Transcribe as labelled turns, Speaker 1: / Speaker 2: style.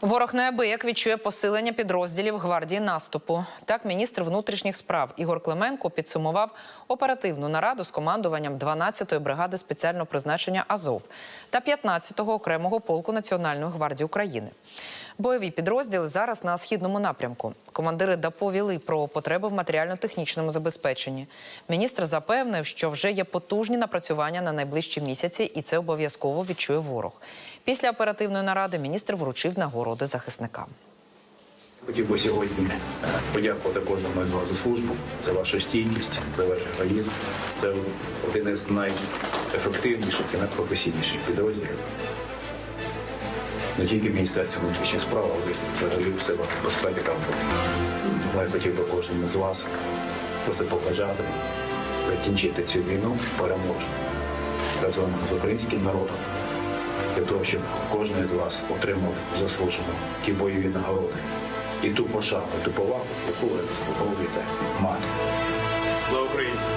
Speaker 1: Ворог неабияк відчує посилення підрозділів гвардії наступу. Так, міністр внутрішніх справ Ігор Клименко підсумував оперативну нараду з командуванням 12-ї бригади спеціального призначення Азов та 15-го окремого полку Національної гвардії України. Бойові підрозділи зараз на східному напрямку. Командири доповіли про потреби в матеріально-технічному забезпеченні. Міністр запевнив, що вже є потужні напрацювання на найближчі місяці, і це обов'язково відчує ворог. Після оперативної наради міністр вручив нагороди захисникам.
Speaker 2: Хотів би сьогодні е, подякувати кожному з вас за службу, за вашу стійкість, за ваш героїзм. Це один із найефективніших і найпрофесійніших підрозділів. Не тільки Міністерство внутрішніх справ, але й взагалі в силах безпеки та. Тому я хотів би кожному з вас просто побажати закінчити цю війну переможно разом з українським народом для того, щоб кожен з вас отримав заслужено ті бойові нагороди і ту пошану, ту повагу, яку ви заслуговуєте мати.
Speaker 3: Слава Україні!